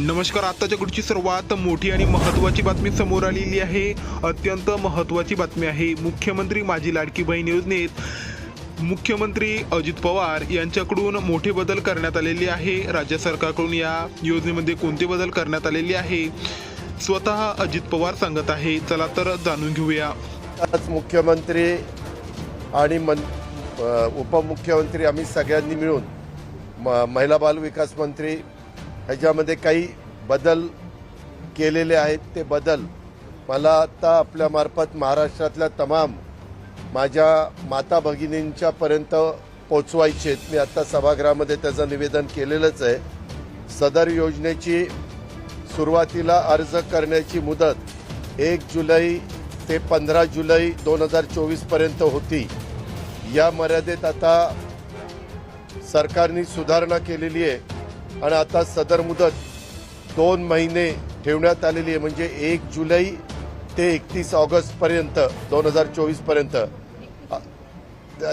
नमस्कार आत्ताच्या कडची सर्वात मोठी आणि महत्त्वाची बातमी समोर आलेली आहे. अत्यंत महत्त्वाची बातमी आहे. मुख्यमंत्री माझी लाडकी बहीण योजनेत मुख्यमंत्री अजित पवार यांच्याकडून मोठे बदल करण्यात आलेले आहे. राज्य सरकारकडून या योजनेमध्ये कोणते बदल करण्यात आलेले आहे? स्वतः अजित पवार सांगत आहे. चला तर जाणून घेऊया. आज मुख्यमंत्री आणि मन उपमुख्यमंत्री आम्ही सगळ्यांनी मिळून म महिला बाल विकास मंत्री ह्याच्यामध्ये काही बदल केलेले आहेत ते बदल मला आत्ता आपल्यामार्फत महाराष्ट्रातल्या तमाम माझ्या माता भगिनींच्यापर्यंत पोचवायचे आहेत. मी आत्ता सभागृहामध्ये त्याचं निवेदन केलेलंच आहे. सदर योजनेची सुरुवातीला अर्ज करण्याची मुदत एक जुलै ते पंधरा जुलै दोन हजार चोवीसपर्यंत होती. या मर्यादेत आता सरकारने सुधारणा केलेली आहे. आणि आता सदर मुदत दोन महिने ठेवण्यात आलेली आहे. म्हणजे एक जुलै ते एकतीस ऑगस्टपर्यंत दोन हजार चोवीसपर्यंत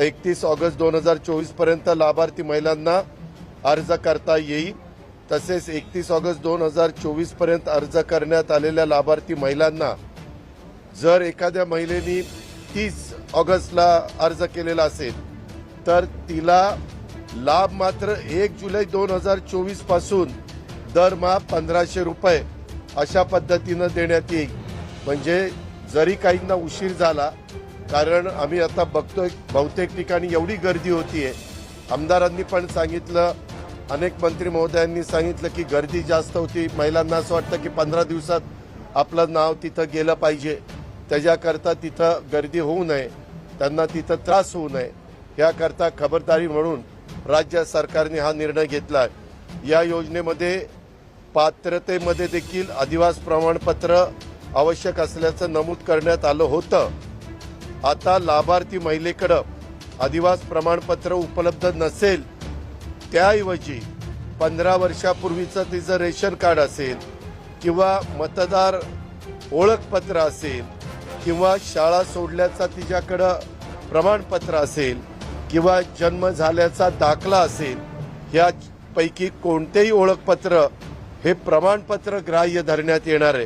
एकतीस ऑगस्ट दोन हजार चोवीसपर्यंत लाभार्थी महिलांना अर्ज करता येईल. तसेच एकतीस ऑगस्ट दोन हजार चोवीसपर्यंत अर्ज करण्यात आलेल्या लाभार्थी महिलांना जर एखाद्या महिलेनी तीस ऑगस्टला अर्ज केलेला असेल तर तिला लाभ मात्र एक जुलै दोन हजार चोवीसपासून दरमहा पंधराशे रुपये अशा पद्धतीनं देण्यात येईल. म्हणजे जरी काहींना उशीर झाला कारण आम्ही आता बघतोय बहुतेक ठिकाणी एवढी गर्दी होतीये. आमदारांनी पण सांगितलं अनेक मंत्री महोदयांनी सांगितलं की गर्दी जास्त होती. महिलांना असं वाटतं की पंधरा दिवसात आपलं नाव तिथं गेलं पाहिजे. त्याच्याकरता तिथं गर्दी होऊ नये. त्यांना तिथं त्रास होऊ नये. याकरता खबरदारी म्हणून राज्य सरकारने हा निर्णय घेतला आहे या योजनेमध्ये पात्रतेमध्ये देखील अधिवास प्रमाणपत्र आवश्यक असल्याचं नमूद करण्यात आलं होतं. आता लाभार्थी महिलेकडं अधिवास प्रमाणपत्र उपलब्ध नसेल त्याऐवजी पंधरा वर्षापूर्वीचं तिचं रेशन कार्ड असेल किंवा मतदार ओळखपत्र असेल किंवा शाळा सोडल्याचा तिच्याकडं प्रमाणपत्र असेल किंवा जन्म झाल्याचा दाखला असेल यापैकी कोणतेही ओळखपत्र हे प्रमाणपत्र ग्राह्य धरण्यात येणार आहे.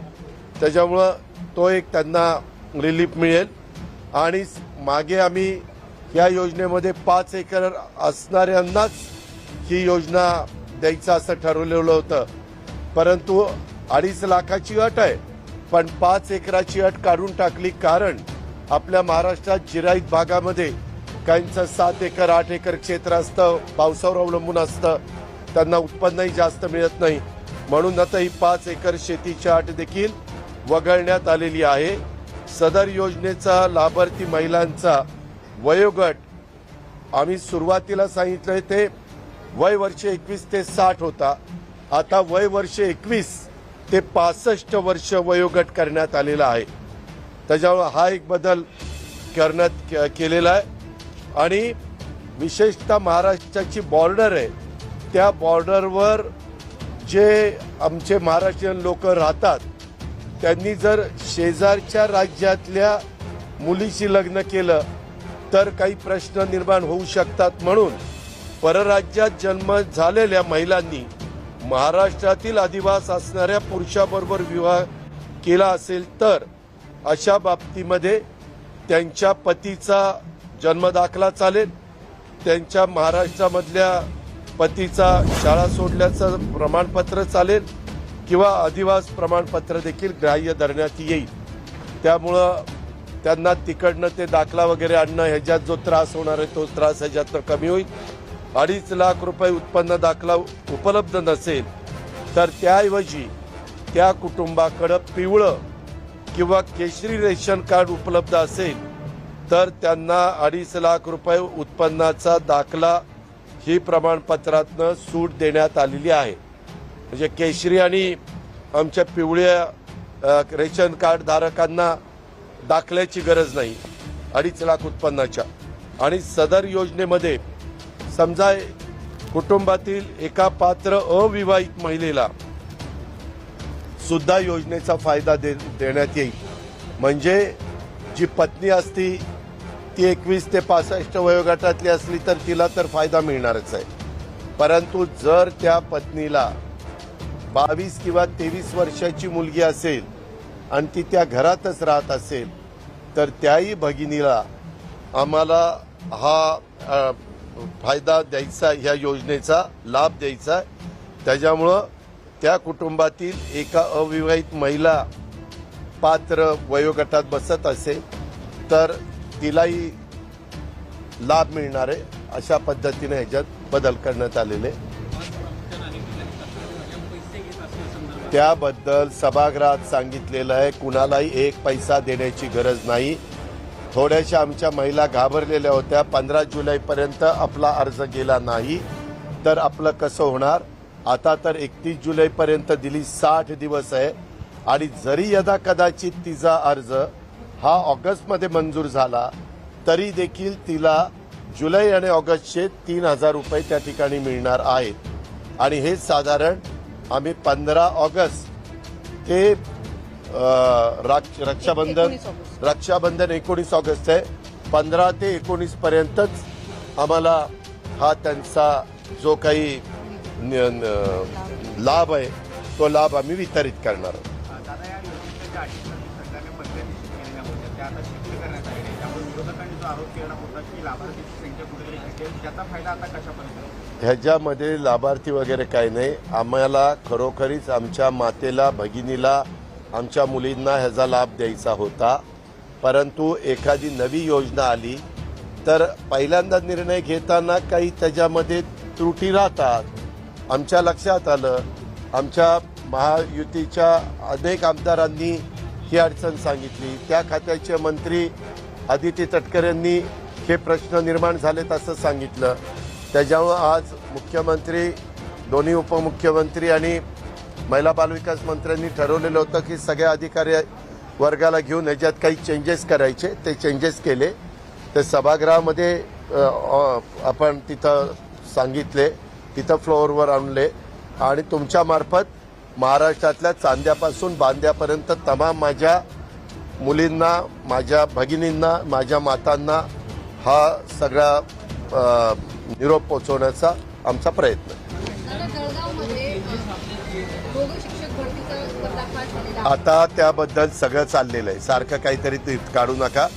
त्याच्यामुळं तो एक त्यांना रिलीफ मिळेल. आणि मागे आम्ही या योजनेमध्ये पाच एकर असणाऱ्यांनाच ही योजना द्यायचं असं ठरवलेलं होतं. परंतु अडीच लाखाची अट आहे. पण पाच एकराची अट काढून टाकली कारण आपल्या महाराष्ट्रात जिराईत भागामध्ये काहींचं सात एकर आठ एकर क्षेत्र असतं. पावसावर अवलंबून असतं. त्यांना उत्पन्नही जास्त मिळत नाही. म्हणून आता ही पाच एकर शेतीची अट देखील वगळण्यात आलेली आहे. सदर योजनेचा लाभार्थी महिलांचा वयोगट आम्ही सुरुवातीला सांगितलं ते वय वर्ष एकवीस ते साठ होता. आता वय वर्ष एकवीस ते पासष्ट वर्ष वयोगट करण्यात आलेला आहे. त्याच्यामुळे हा एक बदल करण्यात केलेला आहे. आणि विशेषतः महाराष्ट्राची बॉर्डर आहे त्या बॉर्डरवर जे आमचे महाराष्ट्रीयन लोक राहतात त्यांनी जर शेजारच्या राज्यातल्या मुलीशी लग्न केलं तर काही प्रश्न निर्माण होऊ शकतात म्हणून परराज्यात जन्म झालेल्या महिलांनी महाराष्ट्रातील अधिवास असणाऱ्या पुरुषाबरोबर विवाह केला असेल तर अशा बाबतीमध्ये त्यांच्या पतीचा जन्मदाखला चालेल. त्यांच्या महाराष्ट्रामधल्या पतीचा शाळा सोडल्याचं प्रमाणपत्र चालेल किंवा अधिवास प्रमाणपत्र देखील ग्राह्य धरण्यात येईल. त्यामुळं त्यांना तिकडनं ते दाखला वगैरे आणणं ह्याच्यात जो त्रास होणार आहे तो त्रास ह्याच्यातनं कमी होईल. अडीच लाख रुपये उत्पन्न दाखला उपलब्ध नसेल तर त्याऐवजी त्या कुटुंबाकडं पिवळं किंवा केशरी रेशन कार्ड उपलब्ध असेल तर त्यांना अडीच लाख रुपये उत्पन्नाचा दाखला ही प्रमाणपत्रातनं सूट देण्यात आलेली आहे. म्हणजे केशरी आणि आमच्या पिवळ्या रेशन कार्ड धारकांना दाखल्याची गरज नाही. अडीच लाख उत्पन्नाच्या. आणि सदर योजनेमध्ये समजा कुटुंबातील एका पात्र अविवाहित महिलेला सुद्धा योजनेचा फायदा दे देण्यात येईल. म्हणजे जी पत्नी असती ती एकवीस ते पासष्ट वयोगटातली असली तर तिला तर फायदा मिळणारच आहे परंतु जर त्या पत्नीला बावीस किंवा तेवीस वर्षाची मुलगी असेल आणि ती त्या घरातच राहत असेल तर त्याही भगिनीला आम्हाला हा फायदा द्यायचा ह्या योजनेचा लाभ द्यायचा आहे. त्याच्यामुळं त्या कुटुंबातील एका अविवाहित महिला पात्र वयोगटात बसत असेल तर तिलाही लाभ मिळणार आहे अशा पद्धतीने ह्याच्यात बदल करण्यात आलेले. त्याबद्दल सभागृहात सांगितलेलं आहे कुणालाही एक पैसा देण्याची गरज नाही. थोड्याशा आमच्या महिला घाबरलेल्या होत्या. पंधरा जुलैपर्यंत आपला अर्ज गेला नाही तर आपलं कसं होणार? आता तर एकतीस जुलैपर्यंत दिली साठ दिवस आहे. आणि जरी यदा कदाचित तिचा अर्ज हा ऑगस्टमध्ये मंजूर झाला तरी देखील तिला जुलै आणि ऑगस्टचे तीन हजार रुपये त्या ठिकाणी मिळणार आहेत. आणि हे साधारण आम्ही पंधरा ऑगस्ट ते रक्षाबंधन रक्षाबंधन एकोणीस ऑगस्ट आहे. पंधरा ते एकोणीस पर्यंतच आम्हाला हा त्यांचा जो काही लाभ आहे तो लाभ आम्ही वितरित करणार आहोत. आरोप केला होता की लाभार्थीची संख्या कुठेतरी घटेल त्याचा फायदा आता कशापर्यंत? ह्याच्यामध्ये लाभार्थी वगैरे काही नाही. आम्हाला खरोखरीच आमच्या मातेला भगिनीला आमच्या मुलींना ह्याचा लाभ द्यायचा होता. परंतु एखादी नवी योजना आली तर पहिल्यांदा निर्णय घेताना काही त्याच्यामध्ये त्रुटी राहतात. आमच्या लक्षात आलं आमच्या महायुतीच्या अनेक आमदारांनी ही अडचण सांगितली. त्या खात्याचे मंत्री आदिती तटकर यांनी हे प्रश्न निर्माण झालेत असं सांगितलं. त्याच्यामुळं आज मुख्यमंत्री दोन्ही उपमुख्यमंत्री आणि महिला बालविकास मंत्र्यांनी ठरवलेलं होतं की सगळ्या अधिकारी वर्गाला घेऊन याच्यात काही चेंजेस करायचे. ते चेंजेस केले. ते सभागृहामध्ये आपण तिथं सांगितले. तिथं फ्लोअरवर आणले. आणि तुमच्यामार्फत महाराष्ट्रातल्या चांद्यापासून बांद्यापर्यंत तमाम माझ्या मुलींना माझ्या भगिनींना माझ्या मातांना हा सगळा निरोप पोचवण्याचा आमचा प्रयत्न. आता त्याबद्दल सगळं चाललेलं आहे. सारखं काहीतरी ते काढू नका.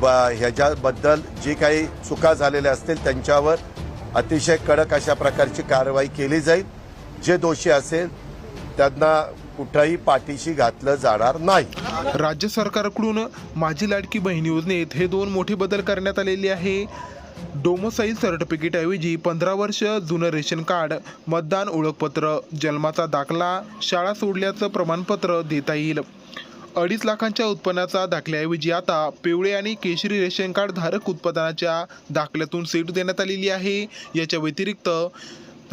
ब ह्याच्याबद्दल जी काही चुका झालेल्या असतील त्यांच्यावर अतिशय कडक अशा प्रकारची कारवाई केली जाईल. जे दोषी असेल त्यांना कुठंही पाठीशी घातलं जाणार नाही. राज्य सरकारकडून माझी लाडकी बहीण योजनेत हे दोन मोठे बदल करण्यात आलेले आहे. डोमोसाईल सर्टिफिकेट ऐवजी पंधरा वर्ष जुनं रेशन कार्ड मतदान ओळखपत्र जन्माचा दाखला शाळा सोडल्याचं प्रमाणपत्र देता येईल. अडीच लाखांच्या उत्पन्नाचा दाखल्याऐवजी आता पिवळे आणि केशरी रेशन कार्ड धारक उत्पादनाच्या दाखल्यातून सीट देण्यात आलेली आहे. याच्या व्यतिरिक्त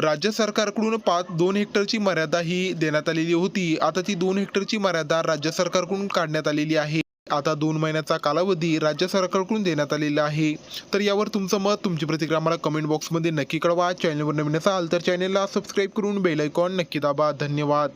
राज्य सरकारकडून पाच दोन हेक्टरची मर्यादा ही देण्यात आलेली होती. आता ती दोन हेक्टरची मर्यादा राज्य सरकारकडून काढण्यात आलेली आहे. आता दोन महिन्याचा कालावधी राज्य सरकारकडून देण्यात आलेला आहे. तर यावर तुमचं मत तुमची प्रतिक्रिया मला कमेंट बॉक्समध्ये नक्की कळवा. चॅनलवर नवीन असाल तर चॅनलला सबस्क्राईब करून बेल आयकॉन नक्की दाबा. धन्यवाद.